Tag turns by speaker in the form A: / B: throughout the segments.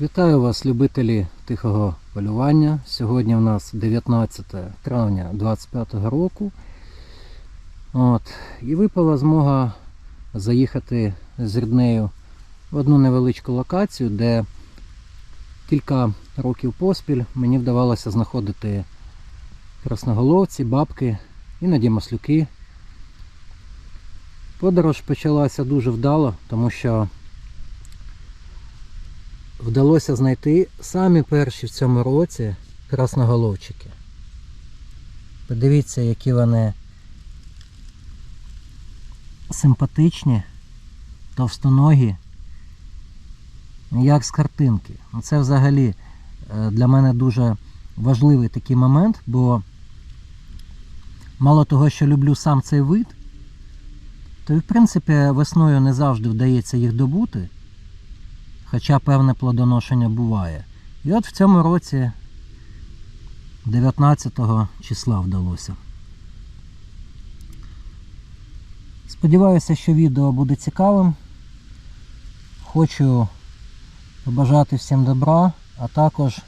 A: Вітаю вас, любителі тихого полювання. Сьогодні у нас 19 травня 2025 року. От. І випала змога заїхати з ріднею в одну невеличку локацію, де кілька років поспіль мені вдавалося знаходити красноголовці, бабки, іноді маслюки. Подорож почалася дуже вдало, тому що вдалося знайти самі перші в цьому році красноголовчики. Подивіться, які вони симпатичні, товстоногі, як з картинки. Ну, Це взагалі е, для мене дуже важливий такий момент, бо мало того, що люблю сам цей вид, то в принципі весною не завжди вдається їх добути хоча певне плодоношення буває. І от в цьому році 19 числа вдалося. Сподіваюся, що відео буде цікавим. Хочу побажати всім добра, а також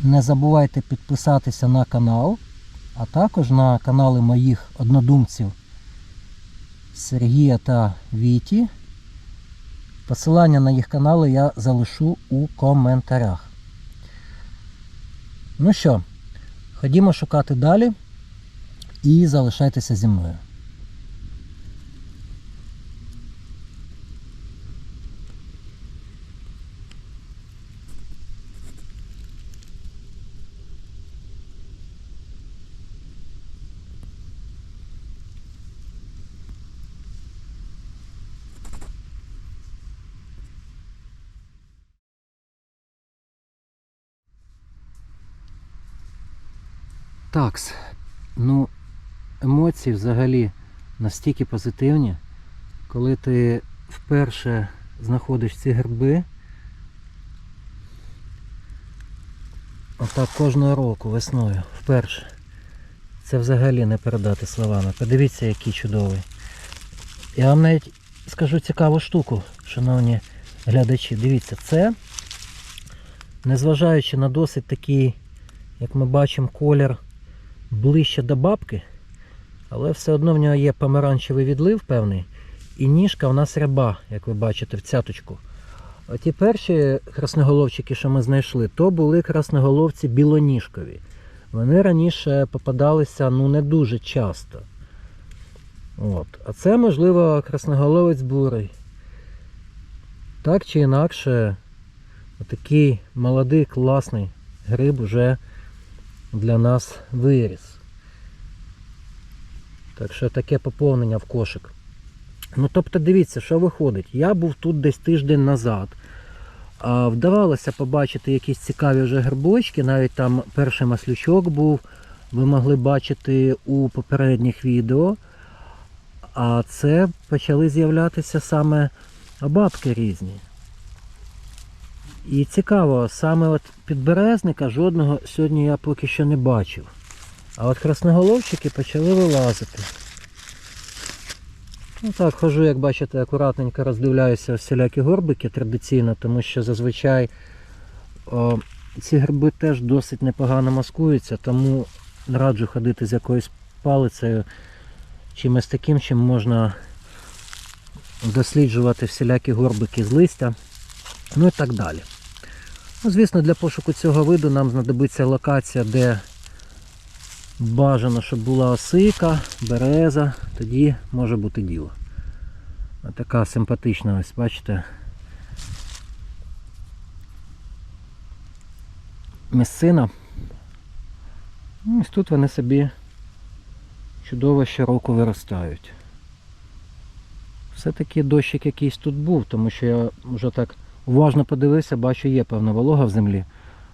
A: не забувайте підписатися на канал, а також на канали моїх однодумців Сергія та Віті. Посилання на їх канали я залишу у коментарях. Ну що, ходімо шукати далі і залишайтеся зі мною. Такс. Ну, емоції взагалі настільки позитивні, коли ти вперше знаходиш ці герби. Отак кожного року весною, вперше. Це взагалі не передати словами. Подивіться, який чудовий. Я вам навіть скажу цікаву штуку, шановні глядачі. Дивіться, це, незважаючи на досить такий, як ми бачимо, колір ближче до бабки, але все одно в нього є помаранчевий відлив певний. І ніжка у нас ряба, як ви бачите, в цяточку. А ті перші красноголовчики, що ми знайшли, то були красноголовці білоніжкові. Вони раніше попадалися ну, не дуже часто. От. А це, можливо, красноголовець бурий. Так чи інакше, отакий молодий, класний гриб вже для нас виріс. Так що таке поповнення в кошик. Ну, тобто, дивіться, що виходить. Я був тут десь тиждень назад. Вдавалося побачити якісь цікаві вже грибочки, навіть там перший маслючок був, ви могли бачити у попередніх відео. А це почали з'являтися саме бабки різні. І цікаво, саме от підберезника жодного сьогодні я поки що не бачив. А от красноголовчики почали вилазити. Ну так, хожу, як бачите, акуратненько роздивляюся всілякі горбики традиційно, тому що зазвичай о, ці гриби теж досить непогано маскуються, тому раджу ходити з якоюсь палицею, чимось таким, чим можна досліджувати всілякі горбики з листя, ну і так далі. Ну, Звісно, для пошуку цього виду нам знадобиться локація, де бажано, щоб була осика, береза, тоді може бути діло. Така симпатична, ось бачите. Місцина. Ось тут вони собі чудово щороку виростають. Все-таки дощик якийсь тут був, тому що я вже так уважно подивився, бачу, є певна волога в землі,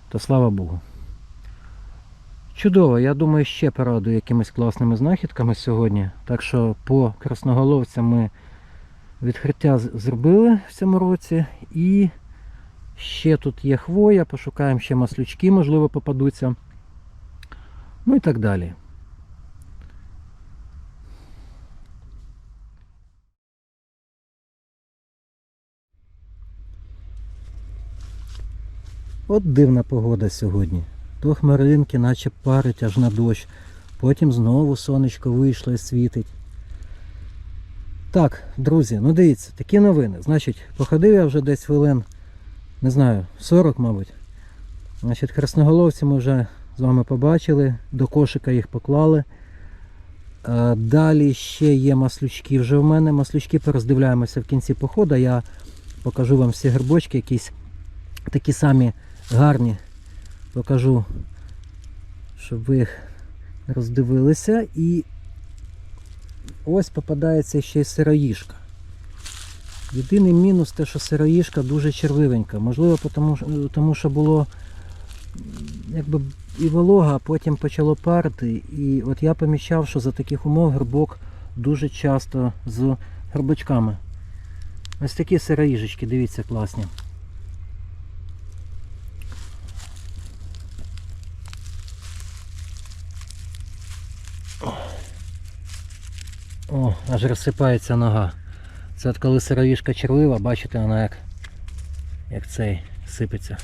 A: то слава Богу. Чудово, я думаю, ще порадую якимись класними знахідками сьогодні. Так що по красноголовцям ми відкриття зробили в цьому році. І ще тут є хвоя, пошукаємо ще маслючки, можливо, попадуться. Ну і так далі. От дивна погода сьогодні. То хмаринки, наче парить аж на дощ. Потім знову сонечко вийшло і світить. Так, друзі, ну дивіться, такі новини. Значить, походив я вже десь хвилин, не знаю, 40, мабуть. Значить, красноголовці ми вже з вами побачили, до кошика їх поклали. Е, Далі ще є маслючки вже в мене. Маслючки пороздивляємося в кінці походу. Я покажу вам всі грибочки, якісь такі самі гарні. Покажу, щоб ви їх роздивилися. І ось попадається ще й сироїшка. Єдиний мінус те, що сироїшка дуже червивенька. Можливо, тому, що- було якби і волога, а потім почало парити. І от я помічав, що за таких умов грибок дуже часто з грибочками. Ось такі сироїжечки, дивіться, класні. О, аж розсипається нога. Це от коли сироїшка червива, бачите, вона як, як цей сипеться.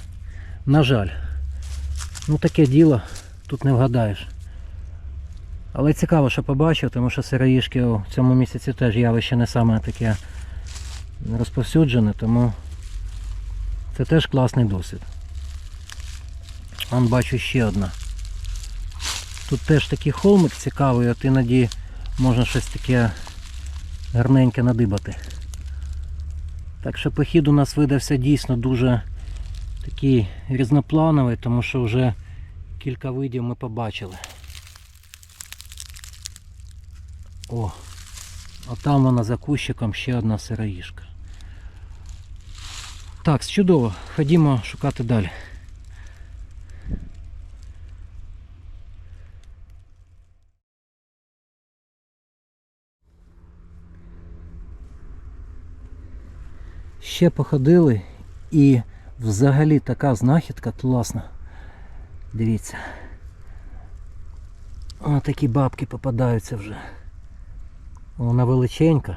A: На жаль. Ну таке діло, тут не вгадаєш. Але цікаво, що побачив, тому що сироїшки у цьому місяці теж явище не саме таке розповсюджене, тому це теж класний досвід. Вон бачу ще одна. Тут теж такий холмик цікавий, от іноді можна щось таке гарненьке надибати. Так що похід у нас видався дійсно дуже такий різноплановий, тому що вже кілька видів ми побачили. О, а там вона за кущиком ще одна сироїшка. Так, чудово. Ходімо шукати далі. Ще походили і взагалі така знахідка класна. Дивіться. О, такі бабки попадаються вже. Вона величенька.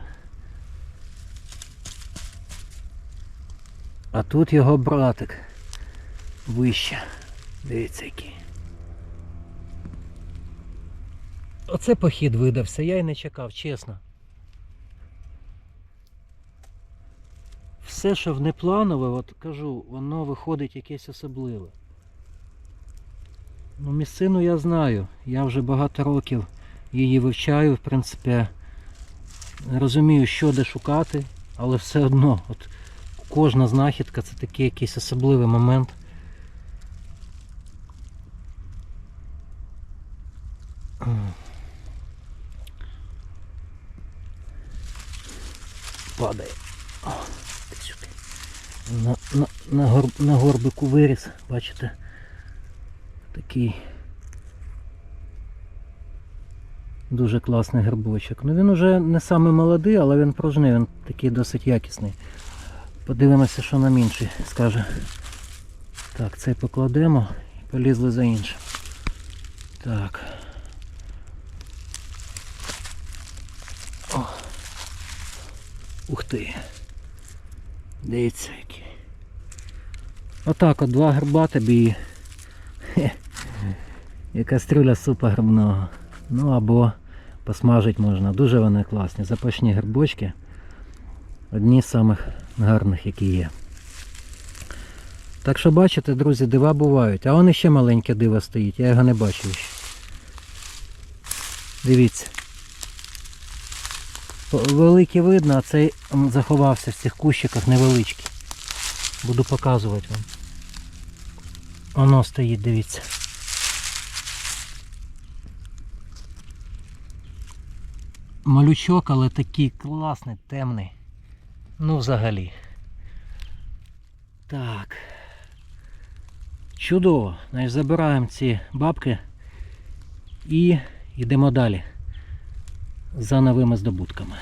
A: А тут його братик вище. Дивіться який. Оце похід видався, я й не чекав, чесно. Все, що внепланове, от кажу, воно виходить якесь особливе. Ну, місцину я знаю. Я вже багато років її вивчаю, в принципі, розумію, що де шукати, але все одно, от кожна знахідка це такий якийсь особливий момент. Падає. На, на, на, гор, на горбику виріс, бачите? Такий дуже класний грибочок. Ну він уже не самий молодий, але він пружний, він такий досить якісний. Подивимося, що нам інший скаже. Так, цей покладемо і полізли за іншим. Так. О. Ух ти. Дивіться. Отак от два гриба тобі. і кастрюля супа грибного. Ну або посмажить можна. Дуже вони класні. Запашні грибочки. Одні з самих гарних, які є. Так що бачите, друзі, дива бувають. А вон ще маленьке диво стоїть, я його не бачив ще. Дивіться. Великий видно, а цей заховався в цих кущиках невеличкий. Буду показувати вам. Воно стоїть, дивіться. Малючок, але такий класний, темний. Ну, взагалі. Так. Чудово. Значить, забираємо ці бабки і йдемо далі за новими здобутками.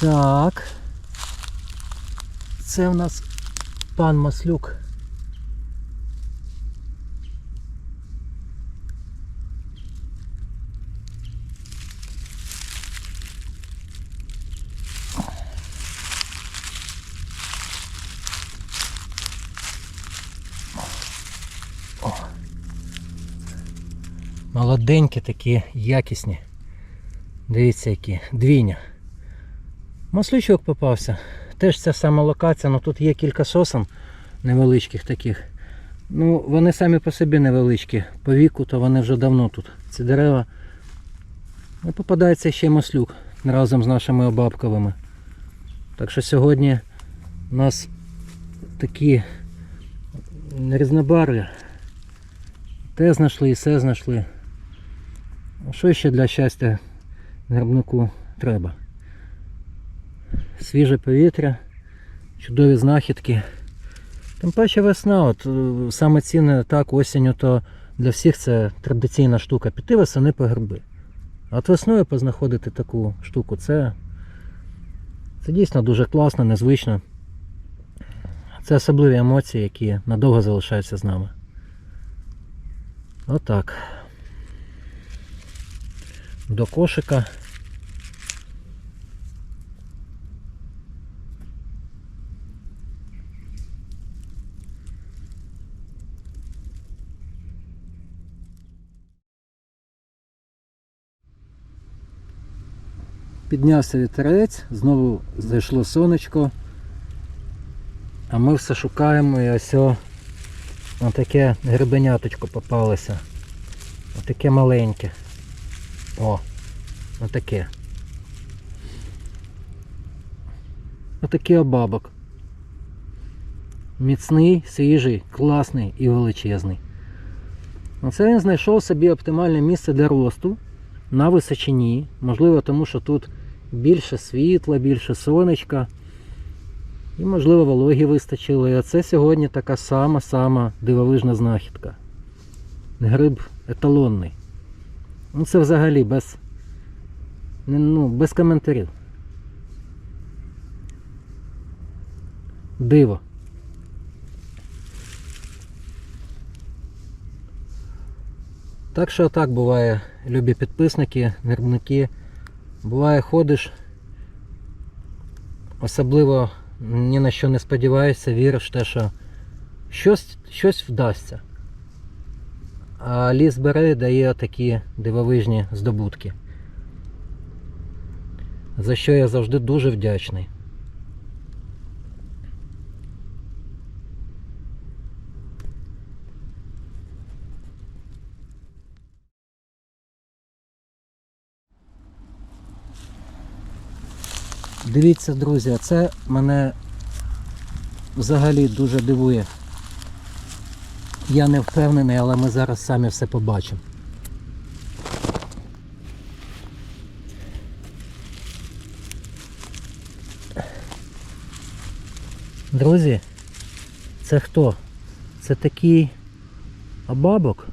A: Так. Це в нас пан Маслюк. Молоденькі такі, якісні. Дивіться які, двійня. Маслючок попався. Теж ця сама локація, але тут є кілька сосен невеличких таких. Ну, вони самі по собі невеличкі. По віку, то вони вже давно тут. Ці дерева. І попадається ще маслюк разом з нашими обабковими. Так що сьогодні у нас такі різнобарві. Те знайшли і все знайшли. Що ще для щастя грибнику треба? Свіже повітря, чудові знахідки. Тим паче весна, от е, саме цінне так, осінню, то для всіх це традиційна штука. Піти восени по гриби. А от весною познаходити таку штуку, це, це дійсно дуже класно, незвично. Це особливі емоції, які надовго залишаються з нами. Отак. До кошика. Піднявся вітерець, знову зайшло сонечко. А ми все шукаємо і ось о, отаке грибеняточко попалося. Отаке маленьке. О, отаке. Отакий обабок. Міцний, свіжий, класний і величезний. Оце він знайшов собі оптимальне місце для росту на височині. Можливо, тому що тут більше світла, більше сонечка. І, можливо, вологі вистачило. І оце сьогодні така сама-сама дивовижна знахідка. Гриб еталонний. Ну це взагалі без, ну, без коментарів. Диво. Так що так буває, любі підписники, грибники. Буває ходиш, особливо ні на що не сподіваєшся, віриш в те, що щось, щось вдасться. А ліс бере і дає такі дивовижні здобутки. За що я завжди дуже вдячний. Дивіться, друзі, це мене взагалі дуже дивує. Я не впевнений, але ми зараз самі все побачимо. Друзі, це хто? Це такий обабок.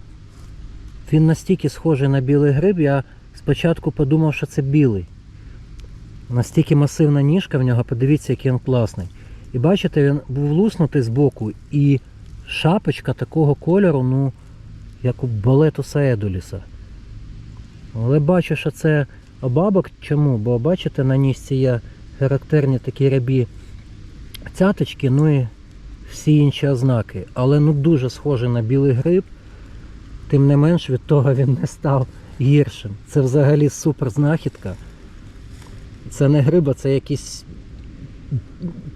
A: Він настільки схожий на білий гриб, я спочатку подумав, що це білий. Настільки масивна ніжка в нього, подивіться, який він класний. І бачите, він був луснутий з боку, і шапочка такого кольору, ну, як у балету Саедуліса. Але бачу, що це обабок. Чому? Бо бачите, на ніжці є характерні такі рябі цяточки, ну і всі інші ознаки. Але ну дуже схожий на білий гриб. Тим не менш від того він не став гіршим. Це взагалі супер знахідка. Це не гриба, це якийсь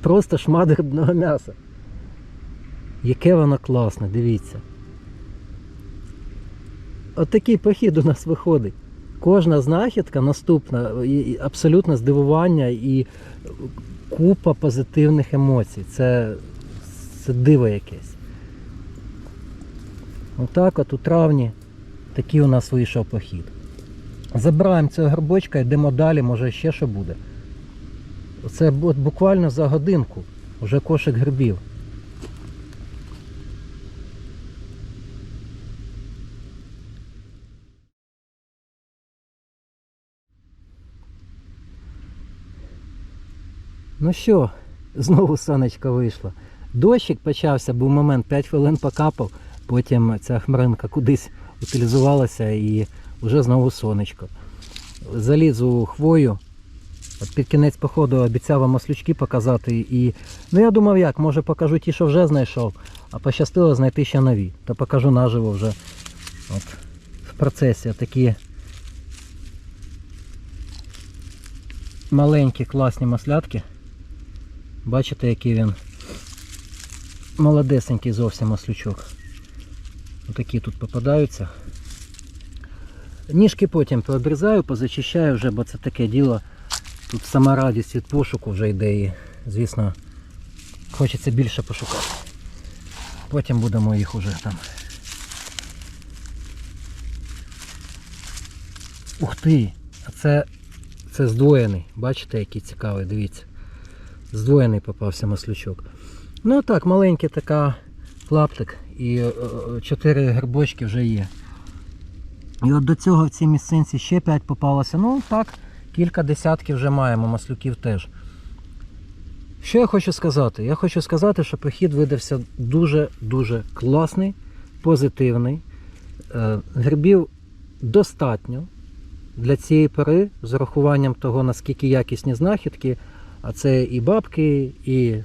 A: просто шмат грибного м'яса. Яке воно класне, дивіться. Отакий похід у нас виходить. Кожна знахідка наступна, і абсолютно здивування і купа позитивних емоцій. Це, це диво якесь. Отак от у травні такий у нас вийшов похід. Забираємо цього грибочка, йдемо далі, може ще що буде. Це от буквально за годинку вже кошик грибів. Ну що, знову сонечко вийшло. Дощик почався, був момент 5 хвилин покапав, потім ця хмаринка кудись утилізувалася і вже знову сонечко. Заліз у хвою. От під кінець походу обіцяв вам маслючки показати. І, ну я думав як, може покажу ті, що вже знайшов, а пощастило знайти ще нові. То покажу наживо вже от, в процесі такі маленькі класні маслятки. Бачите, який він молодесенький зовсім маслючок. Отакі тут попадаються. Ніжки потім пообрізаю, позачищаю вже, бо це таке діло. Тут сама радість від пошуку вже йде і, звісно, хочеться більше пошукати. Потім будемо їх уже там. Ух ти! А це, це здвоєний. Бачите, який цікавий, дивіться. Здвоєний попався маслючок. Ну так, маленький така клаптик і е, е, чотири грибочки вже є. І от до цього в цій місцинці ще 5 попалося. Ну так, кілька десятків вже маємо, маслюків теж. Що я хочу сказати? Я хочу сказати, що похід видався дуже-дуже класний, позитивний. Е, Грибів достатньо для цієї пори, з урахуванням того, наскільки якісні знахідки. А це і бабки, і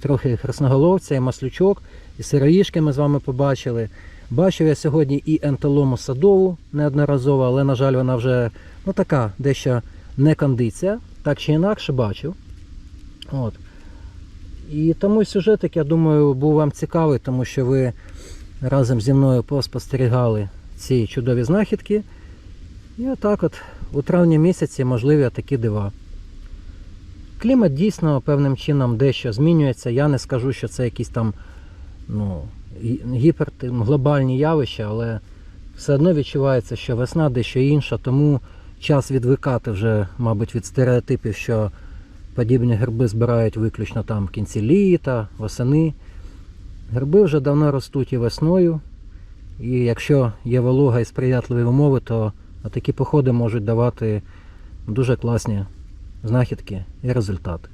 A: трохи красноголовця, і маслючок, і сироїшки ми з вами побачили. Бачив я сьогодні і ентолому садову неодноразово, але, на жаль, вона вже ну, така дещо не кондиція. Так чи інакше бачив. От. І тому сюжетик, я думаю, був вам цікавий, тому що ви разом зі мною поспостерігали ці чудові знахідки. І отак от у травні місяці можливі такі дива. Клімат дійсно певним чином дещо змінюється. Я не скажу, що це якісь там ну, гі- гіпер глобальні явища, але все одно відчувається, що весна дещо інша, тому час відвикати вже, мабуть, від стереотипів, що подібні гриби збирають виключно там в кінці літа, восени. Гриби вже давно ростуть і весною. І якщо є волога і сприятливі умови, то такі походи можуть давати дуже класні знахідки і результати.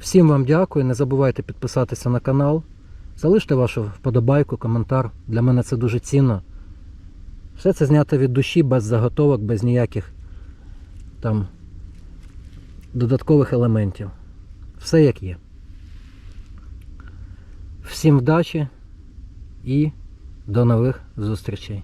A: Всім вам дякую. Не забувайте підписатися на канал. Залиште вашу вподобайку, коментар. Для мене це дуже цінно. Все це знято від душі, без заготовок, без ніяких там додаткових елементів. Все як є. Всім вдачі і до нових зустрічей.